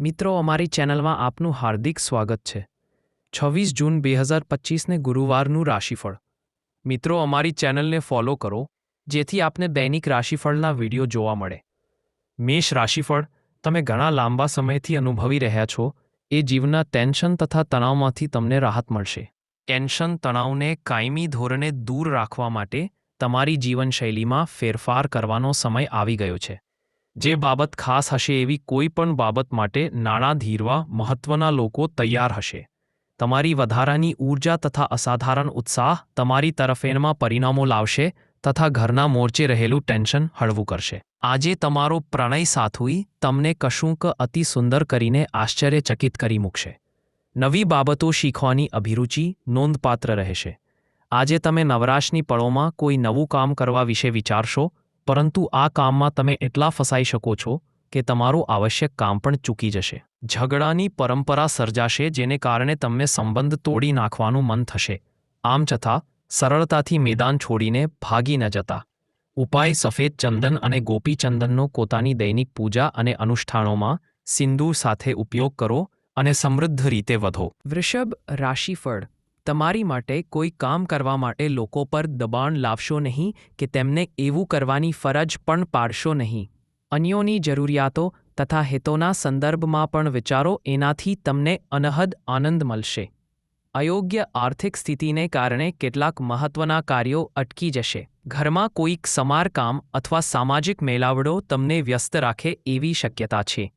મિત્રો, અમારી ચેનલમાં આપનું હાર્દિક સ્વાગત છે. છવ્વીસ જૂન બે હજાર પચીસને ગુરુવારનું રાશિફળ. મિત્રો, અમારી ચેનલને ફોલો કરો, જેથી આપને દૈનિક રાશિફળના વીડિયો જોવા મળે. મેષ રાશિફળ, તમે ઘણા લાંબા સમયથી અનુભવી રહ્યા છો, એ જીવના ટેન્શન તથા તણાવમાંથી તમને રાહત મળશે. ટેન્શન તણાવને કાયમી ધોરણે દૂર રાખવા માટે તમારી જીવનશૈલીમાં ફેરફાર કરવાનો સમય આવી ગયો છે. જે બાબત ખાસ હશે એવી કોઈ પણ બાબત માટે નાણાં ધીરવા મહત્વના લોકો તૈયાર હશે. તમારી વધારાની ઊર્જા તથા અસાધારણ ઉત્સાહ તમારી તરફેણમાં પરિણામો લાવશે તથા ઘરના મોરચે રહેલું ટેન્શન હળવું કરશે. આજે તમારો પ્રણય સાથુઈ તમને કશુંક અતિ સુંદર કરીને આશ્ચર્યચકિત કરી મૂકશે. નવી બાબતો શીખવાની અભિરુચિ નોંધપાત્ર રહેશે. આજે તમે નવરાશની પળોમાં કોઈ નવું કામ કરવા વિશે વિચારશો પરંતુ આ કામમાં તમે એટલા ફસાઈ શકો છો કે તમારું આવશ્યક કામ પણ ચૂકી જશે. ઝઘડાની પરંપરા સર્જાશે જેને કારણે તમને સંબંધ તોડી નાખવાનું મન થશે. આમ છતાં, સરળતાથી મેદાન છોડીને ભાગી ન જતા. ઉપાય સફેદ ચંદન અને ગોપીચંદનનો પોતાની દૈનિક પૂજા અને અનુષ્ઠાનોમાં સિંદૂર સાથે ઉપયોગ કરો અને સમૃદ્ધ રીતે વધો. વૃષભ રાશિફળ તમારી માટે કોઈ કામ કરવા માટે લોકો પર દબાણ લાવશો નહીં કે તેમને એવું કરવાની ફરજ પણ પાડશો નહીં. અન્યોની જરૂરિયાતો તથા હિતોના સંદર્ભમાં પણ વિચારો, એનાથી તમને અનહદ આનંદ મળશે. અયોગ્ય આર્થિક સ્થિતિને કારણે કેટલાક મહત્વના કાર્યો અટકી જશે. ઘરમાં કોઈક સમારકામ અથવા સામાજિક મેળાવડો તમને વ્યસ્ત રાખે એવી શક્યતા છે.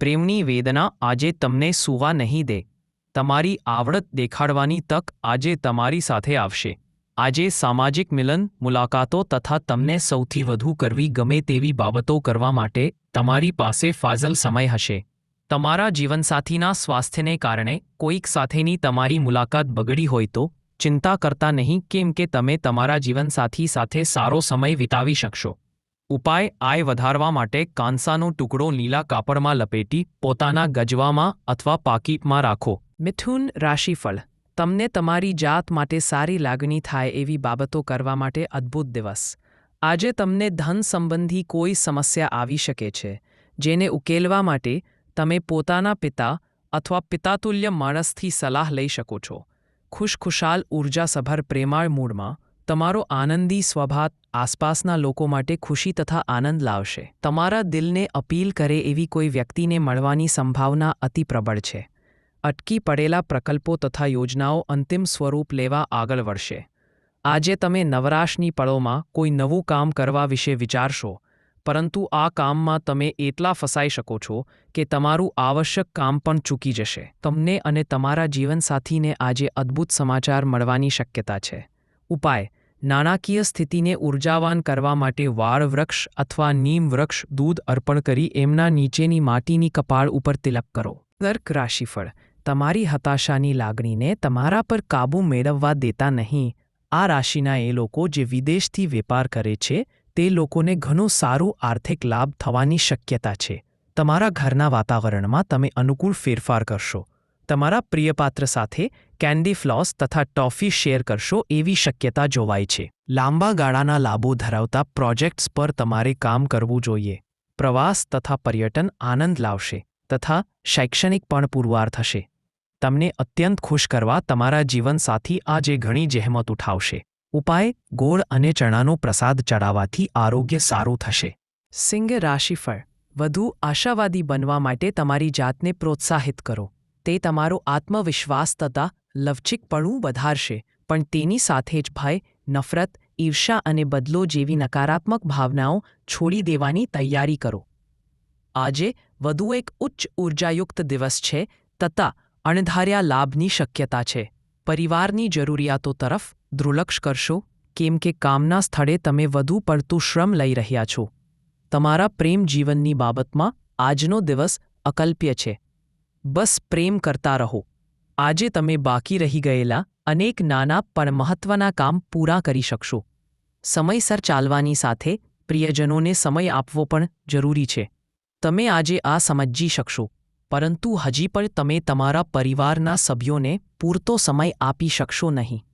પ્રેમની વેદના આજે તમને સૂવા નહીં દે. તમારી આવડત દેખાડવાની તક આજે તમારી સાથે આવશે. આજે સામાજિક મિલન, મુલાકાતો તથા તમને સૌથી વધુ કરવી ગમે તેવી બાબતો કરવા માટે તમારી પાસે ફાઝલ સમય હશે. તમારા જીવનસાથીના સ્વાસ્થ્યને કારણે કોઈક સાથેની તમારી મુલાકાત બગડી હોય તો ચિંતા કરતા નહીં કેમ કે તમે તમારા જીવનસાથી સાથે સારો સમય વિતાવી શકશો. ઉપાય આય વધારવા માટે કાંસાનો ટુકડો લીલા કાપડમાં લપેટી, પોતાના ગજવામાં અથવા પાકીટમાં રાખો. મિથુન રાશિફળ, તમને તમારી જાત માટે સારી લાગણી થાય એવી બાબતો કરવા માટે અદ્ભુત દિવસ. આજે તમને ધન સંબંધી કોઈ સમસ્યા આવી શકે છે, જેને ઉકેલવા માટે તમે પોતાના પિતા અથવા પિતાતુલ્ય માણસથી સલાહ લઈ શકો છો. ખુશખુશાલ ઊર્જાસભર પ્રેમાળ મૂડમાં તમારો આનંદી સ્વભાવ આસપાસના લોકો માટે ખુશી તથા આનંદ લાવશે. તમારા દિલને અપીલ કરે એવી કોઈ વ્યક્તિને મળવાની સંભાવના અતિ પ્રબળ છે. અટકી પડેલા પ્રકલ્પો તથા યોજનાઓ અંતિમ સ્વરૂપ લેવા આગળ વળશે આજે તમે નવરાશની પળોમાં કોઈ નવું કામ કરવા વિશે વિચારશો, પરંતુ આ કામમાં તમે એટલા ફસાઈ શકો છો કે તમારું આવશ્યક કામ પણ ચૂકી જશે. તમને અને તમારા જીવનસાથીને આજે અદ્ભુત સમાચાર મળવાની શક્યતા છે. ઉપાય, નાણાકીય સ્થિતિને ઉર્જાવાન કરવા માટે વાળ વૃક્ષ અથવા નીમ વૃક્ષ દૂધ અર્પણ કરી એમના નીચેની માટીની કપાળ ઉપર તિલક કરો. કર્ક રાશિફળ તમારી હતાશાની લાગણીને તમારા પર કાબૂ મેળવવા દેતા નહીં. આ રાશિના એ લોકો જે વિદેશથી વેપાર કરે છે, તે લોકોને ઘણો સારો આર્થિક લાભ થવાની શક્યતા છે. તમારા ઘરના વાતાવરણમાં તમે અનુકૂળ ફેરફાર કરશો. તમારા પ્રિયપાત્ર સાથે કેન્ડી ફ્લોસ તથા ટોફી શેર કરશો એવી શક્યતા જોવાય છે. લાંબા ગાળાના લાભો ધરાવતા પ્રોજેક્ટ્સ પર તમારે કામ કરવું જોઈએ. પ્રવાસ તથા પર્યટન આનંદ લાવશે તથા શૈક્ષણિક પણ પુરવાર થશે. તમને અત્યંત ખુશ કરવા તમારા જીવનસાથી આજે ઘણી જહેમત ઉઠાવશે. ઉપાય, ગોળ અને ચણાનો પ્રસાદ ચડાવવાથી આરોગ્ય સારું થશે. સિંહ રાશિફળ. વધુ આશાવાદી બનવા માટે તમારી જાતને પ્રોત્સાહિત કરો. તે તમારો આત્મવિશ્વાસ તથા લવચિકપણું વધારશે, પણ તેની સાથે જ ભય, નફરત ઈર્ષા અને બદલો જેવી નકારાત્મક ભાવનાઓ છોડી દેવાની તૈયારી કરો. આજે વધુ એક ઉચ્ચ ઉર્જાયુક્ત દિવસ છે તથા અણધાર્યા લાભની શક્યતા છે. પરિવારની જરૂરિયાતો તરફ દૃલક્ષ કરશો, કેમ કે કામના સ્થળે તમે વધુ પડતું શ્રમ લઈ રહ્યા છો. તમારા પ્રેમ જીવનની બાબતમાં આજનો દિવસ અકલ્પ્ય છે. બસ પ્રેમ કરતા રહો. આજે તમે બાકી રહી ગયેલા અનેક નાના પણ મહત્વના કામ પૂરા કરી શકશો. સમયસર ચાલવાની સાથે પ્રિયજનોને સમય આપવો પણ જરૂરી છે. તમે આજે આ સમજી શકશો. પરંતુ હજી પણ તમે તમારા પરિવારના સભ્યોને પૂરતો સમય આપી શકશો નહીં.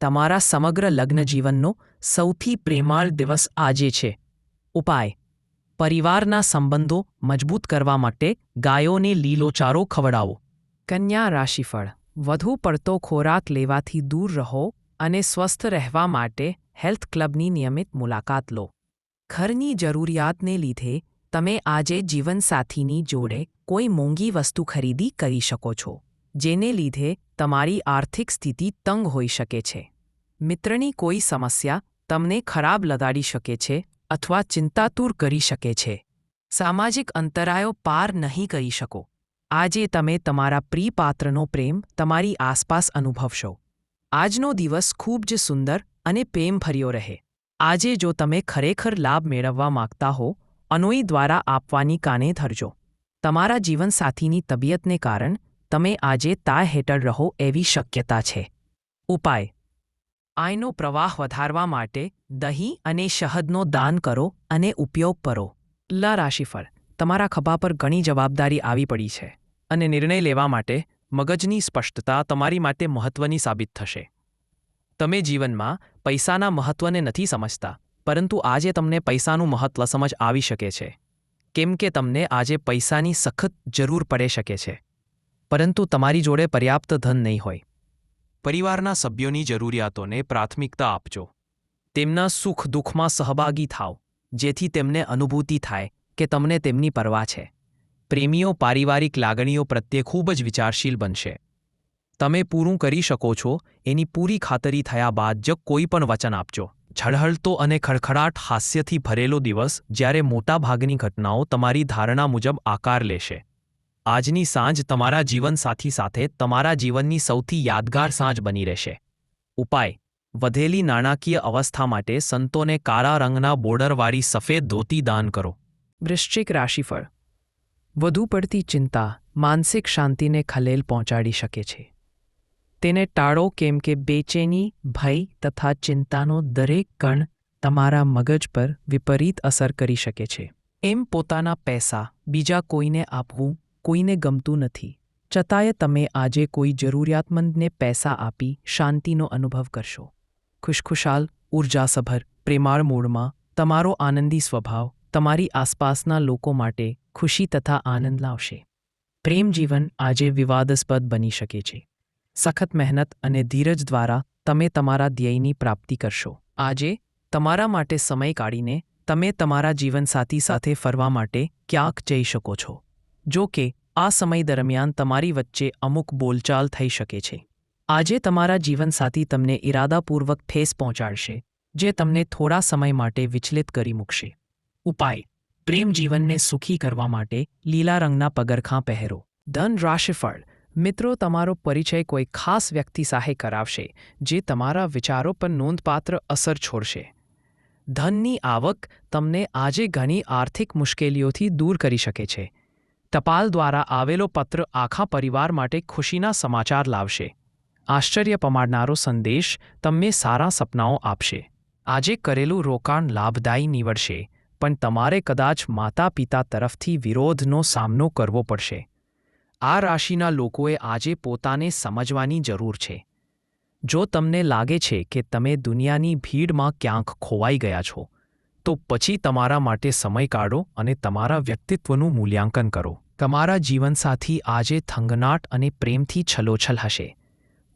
તમારા સમગ્ર લગ્નજીવનનો સૌથી પ્રેમાળ દિવસ આજે છે. ઉપાય. પરિવારના સંબંધો મજબૂત કરવા માટે ગાયોને લીલોચારો ખવડાવો. કન્યા રાશિફળ. વધુ પડતો ખોરાક લેવાથી દૂર રહો અને સ્વસ્થ રહેવા માટે હેલ્થ ક્લબની નિયમિત મુલાકાત લો. ઘરની જરૂરિયાતને લીધે તમે આજે જીવનસાથીની જોડે કોઈ મોંઘી વસ્તુ ખરીદી કરી શકો છો, જેને લીધે તમારી આર્થિક સ્થિતિ તંગ હોઈ શકે છે. મિત્રની કોઈ સમસ્યા તમને ખરાબ લગાડી શકે છે અથવા ચિંતાતુર કરી શકે છે. સામાજિક અંતરાયો પાર નહીં કરી શકો. આજે તમે તમારા પ્રિપાત્રનો પ્રેમ તમારી આસપાસ અનુભવશો. આજનો દિવસ ખૂબ જ સુંદર અને પ્રેમભર્યો રહે. આજે જો તમે ખરેખર લાભ મેળવવા માંગતા હો, અનોઈ દ્વારા આપવાની કાને ધરજો. તમારા જીવનસાથીની તબિયતને કારણ તમે આજે તા હેઠળ રહો એવી શક્યતા છે. ઉપાય. આયનો પ્રવાહ વધારવા માટે દહીં અને શહદનો દાન કરો અને ઉપયોગ કરો. લ રાશિફળ. તમારા ખભા પર ઘણી જવાબદારી આવી પડી છે અને નિર્ણય લેવા માટે મગજની સ્પષ્ટતા તમારી માટે મહત્વની સાબિત થશે. તમે જીવનમાં પૈસાના મહત્વને નથી સમજતા, પરંતુ આજે તમને પૈસાનું મહત્વ સમજ આવી શકે છે. કેમ કે તમને આજે પૈસાની સખત જરૂર પડે શકે છે. પરંતુ તમારી જોડે પર્યાપ્ત ધન નહીં હોય. પરિવારના સભ્યોની જરૂરિયાતોને પ્રાથમિકતા આપજો. તેમના સુખ દુઃખમાં સહભાગી થાવ જેથી તેમને અનુભૂતિ થાય કે તમને તેમની પરવા છે. પ્રેમીઓ પારિવારિક લાગણીઓ પ્રત્યે ખૂબ જ વિચારશીલ બનશે. તમે પૂરું કરી શકો છો, એની પૂરી ખાતરી થયા બાદ જ કોઈ પણ વચન આપજો. ઝળહળતો અને ખડખડાટ હાસ્યથી ભરેલો દિવસ જ્યારે મોટાભાગની ઘટનાઓ તમારી ધારણા મુજબ આકાર લેશે. આજની સાંજ તમારા જીવનસાથી સાથે તમારા જીવનની સૌથી યાદગાર સાંજ બની રહેશે. ઉપાય. વધેલી નાણાકીય અવસ્થા માટે સંતોને કાળા રંગના બોર્ડરવાળી સફેદ ધોતી દાન કરો. વૃશ્ચિક રાશિફળ. વધુ પડતી ચિંતા, માનસિક શાંતિને ખલેલ પહોંચાડી શકે છે. તેને ટાળો કેમ કે બેચેની ભય તથા ચિંતાનો દરેક કણ તમારા મગજ પર વિપરીત અસર કરી શકે છે. એમ પોતાના પૈસા, બીજા કોઈને આપવું, કોઈને ગમતું નથી. છતાંય તમે આજે કોઈ જરૂરિયાતમંદને પૈસા આપી શાંતિનો અનુભવ કરશો. ખુશખુશાલ, ઉર્જાસભર, પ્રેમાળ મૂળમાં તમારો આનંદી સ્વભાવ તમારી આસપાસના લોકો માટે ખુશી તથા આનંદ લાવશે. પ્રેમ જીવન આજે વિવાદાસ્પદ બની શકે છે. સખત મહેનત અને ધીરજ દ્વારા તમે તમારા ધ્યેયની પ્રાપ્તિ કરશો. આજે, તમારા માટે સમય કાઢીને, તમે તમારા જીવનસાથી સાથે ફરવા માટે ક્યાંક જઈ શકો છો. જો કે, આ સમય દરમિયાન તમારી વચ્ચે અમુક બોલચાલ થઈ શકે છે. આજે તમારા જીવનસાથી તમને ઇરાદાપૂર્વક ઠેસ પહોંચાડશે, જે તમને થોડા સમય માટે વિચલિત કરી મૂકશે. ઉપાય. પ્રેમ જીવનને સુખી કરવા માટે લીલા રંગના પગરખાં પહેરો. ધન રાશિફળ મિત્રો, તમારો પરિચય કોઈ ખાસ વ્યક્તિ સાથે કરાવશે જે તમારા વિચારો પર નોંધપાત્ર અસર છોડશે. ધનની આવક તમને આજે ઘણી આર્થિક મુશ્કેલીઓથી દૂર કરી શકે છે. ટપાલ દ્વારા આવેલો પત્ર આખા પરિવાર માટે ખુશીના સમાચાર લાવશે. આશ્ચર્ય પમાડનારો સંદેશ તમને સારા સપનાઓ આપશે. આજે કરેલું રોકાણ લાભદાયી નીવડશે, પણ તમારે કદાચ માતા પિતા તરફથી વિરોધનો સામનો કરવો પડશે. આ રાશિના લોકોએ આજે પોતાને સમજવાની જરૂર છે. જો તમને લાગે છે કે તમે દુનિયાની ભીડમાં ક્યાંક ખોવાઈ ગયા છો, તો પછી તમારા માટે સમય કાઢો અને તમારા વ્યક્તિત્વનું મૂલ્યાંકન કરો. તમારા જીવનસાથી આજે થંગનાટ અને પ્રેમથી છલોછલ હશે.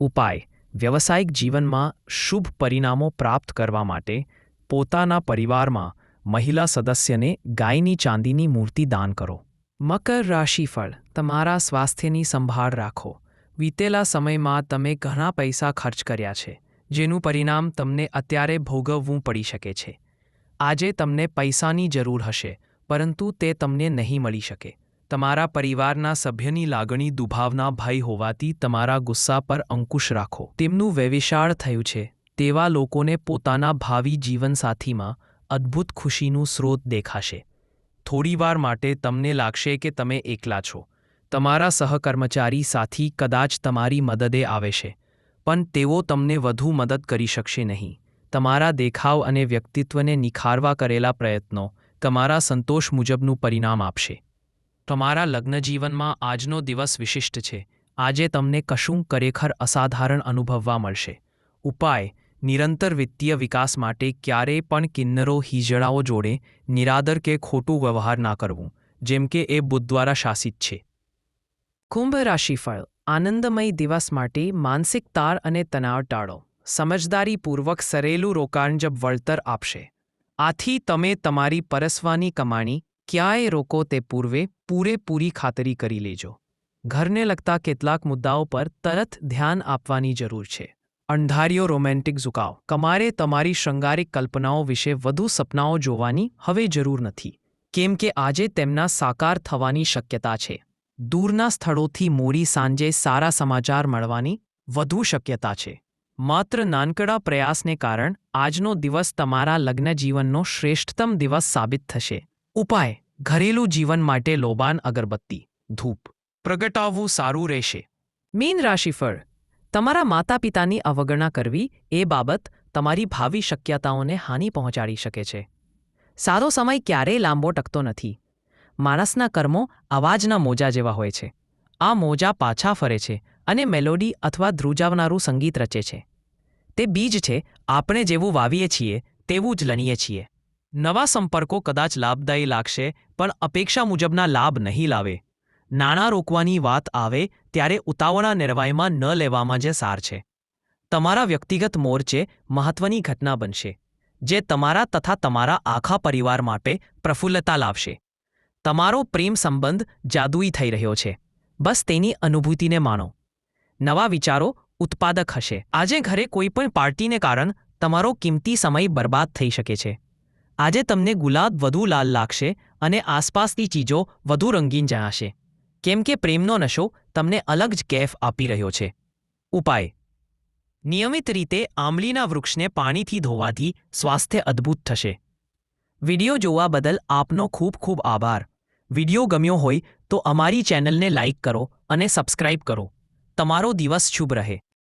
ઉપાય, વ્યવસાયિક જીવનમાં શુભ પરિણામો પ્રાપ્ત કરવા માટે પોતાના પરિવારમાં મહિલા સદસ્યને ગાયની ચાંદીની મૂર્તિ દાન કરો. મકર રાશિફળ, તમારા સ્વાસ્થ્યની સંભાળ રાખો. વીતેલા સમયમાં તમે ઘણા પૈસા ખર્ચ કર્યા છે, જેનું પરિણામ તમને અત્યારે ભોગવવું પડી શકે છે. આજે તમને પૈસાની જરૂર હશે, પરંતુ તે તમને નહીં મળી શકે. તમારા પરિવારના સભ્યની લાગણી દુભાવના ભય હોવાથી તમારા ગુસ્સા પર અંકુશ રાખો. તેમનું વ્યવિશાળ થયું છે, તેવા લોકોને પોતાના ભાવિ જીવનસાથીમાં અદ્ભુત ખુશીનું સ્રોત દેખાશે. થોડીવાર માટે તમને લાગશે કે તમે એકલા છો. તમારા સહકર્મચારી સાથી કદાચ તમારી મદદે આવે છે. પણ તેઓ તમને વધુ મદદ કરી શકશે નહીં. તમારા દેખાવ અને વ્યક્તિત્વને નિખારવા કરેલા પ્રયત્નો તમારા સંતોષ મુજબનું પરિણામ આપશે. તમારા લગ્નજીવનમાં આજનો દિવસ વિશિષ્ટ છે. આજે તમને કશું ખરેખર અસાધારણ અનુભવવા મળશે. ઉપાય નિરંતર વિત્તીય વિકાસ માટે ક્યારેય પણ કિન્નરો હિજડાઓ જોડે નિરાદર કે ખોટું વ્યવહાર ના કરવું, જેમ કે એ બુદ્ધ દ્વારા શાસિત છે. કુંભ રાશિફળ, આનંદમય દિવસ માટે માનસિક તાર અને તણાવ ટાળો. સમજદારીપૂર્વક સરેલું રોકાણ જબ વળતર આપશે. આથી તમે તમારી પરસવાની કમાણી, ક્યાંય રોકો તે પૂર્વે પૂરેપૂરી ખાતરી કરી લેજો. ઘરને લગતા કેટલાક મુદ્દાઓ પર તરત ધ્યાન આપવાની જરૂર છે. અણધાર્યો રોમેન્ટિક ઝુકાવ. તમારે તમારી શૃંગારિક કલ્પનાઓ વિશે વધુ સપનાઓ જોવાની હવે જરૂર નથી. કેમ કે આજે તેમના સાકાર થવાની શક્યતા છે. દૂરના સ્થળોથી મોડી સાંજે સારા સમાચાર મળવાની વધુ શક્યતા છે. માત્ર નાનકડા પ્રયાસને કારણ આજનો દિવસ તમારા લગ્ન જીવનનો શ્રેષ્ઠતમ દિવસ સાબિત થશે. ઉપાય, ઘરેલું જીવન માટે લોબાન અગરબત્તી. ધૂપ. પ્રગટાવવું સારું રહેશે. મીન રાશિફળ તમારા માતા પિતાની અવગણના કરવી એ બાબત તમારી ભાવિ શક્યતાઓને હાનિ પહોંચાડી શકે છે. સારો સમય ક્યારેય લાંબો ટકતો નથી. માણસના કર્મો અવાજના મોજા જેવા હોય છે. આ મોજા પાછા ફરે છે અને મેલોડી અથવા ધ્રુજાવનારું સંગીત રચે છે. તે બીજ છે આપણે જેવું વાવીએ છીએ, તેવું જ લણીએ છીએ. નવા સંપર્કો કદાચ લાભદાયી લાગશે, પણ અપેક્ષા મુજબના લાભ નહીં લાવે. નાણાં રોકવાની વાત આવે ત્યારે ઉતાવળા નિર્વાયમાં ન લેવામાં જે સાર છે. તમારા વ્યક્તિગત મોરચે મહત્વની ઘટના બનશે, જે તમારા તથા તમારા આખા પરિવાર માટે પ્રફુલ્લતા લાવશે. તમારો પ્રેમ સંબંધ જાદુઈ થઈ રહ્યો છે. બસ તેની અનુભૂતિને માણો. નવા વિચારો ઉત્પાદક હશે. આજે ઘરે કોઈ પણ પાર્ટીને કારણ તમારો કિંમતી સમય બરબાદ થઈ શકે છે. આજે તમને ગુલાબ વધુ લાલ લાગશે અને આસપાસની ચીજો વધુ રંગીન જણાશે. કેમ કે પ્રેમનો નશો તમને અલગ જ કેફ આપી રહ્યો છે. ઉપાય. નિયમિત રીતે આંબલીના વૃક્ષને પાણીથી ધોવાથી સ્વાસ્થ્ય અદ્ભુત થશે. વિડિયો જોવા બદલ આપનો ખૂબ ખૂબ આભાર. વિડિયો ગમ્યો હોય તો અમારી ચેનલને લાઇક કરો અને સબસ્ક્રાઇબ કરો. તમારો દિવસ શુભ રહે.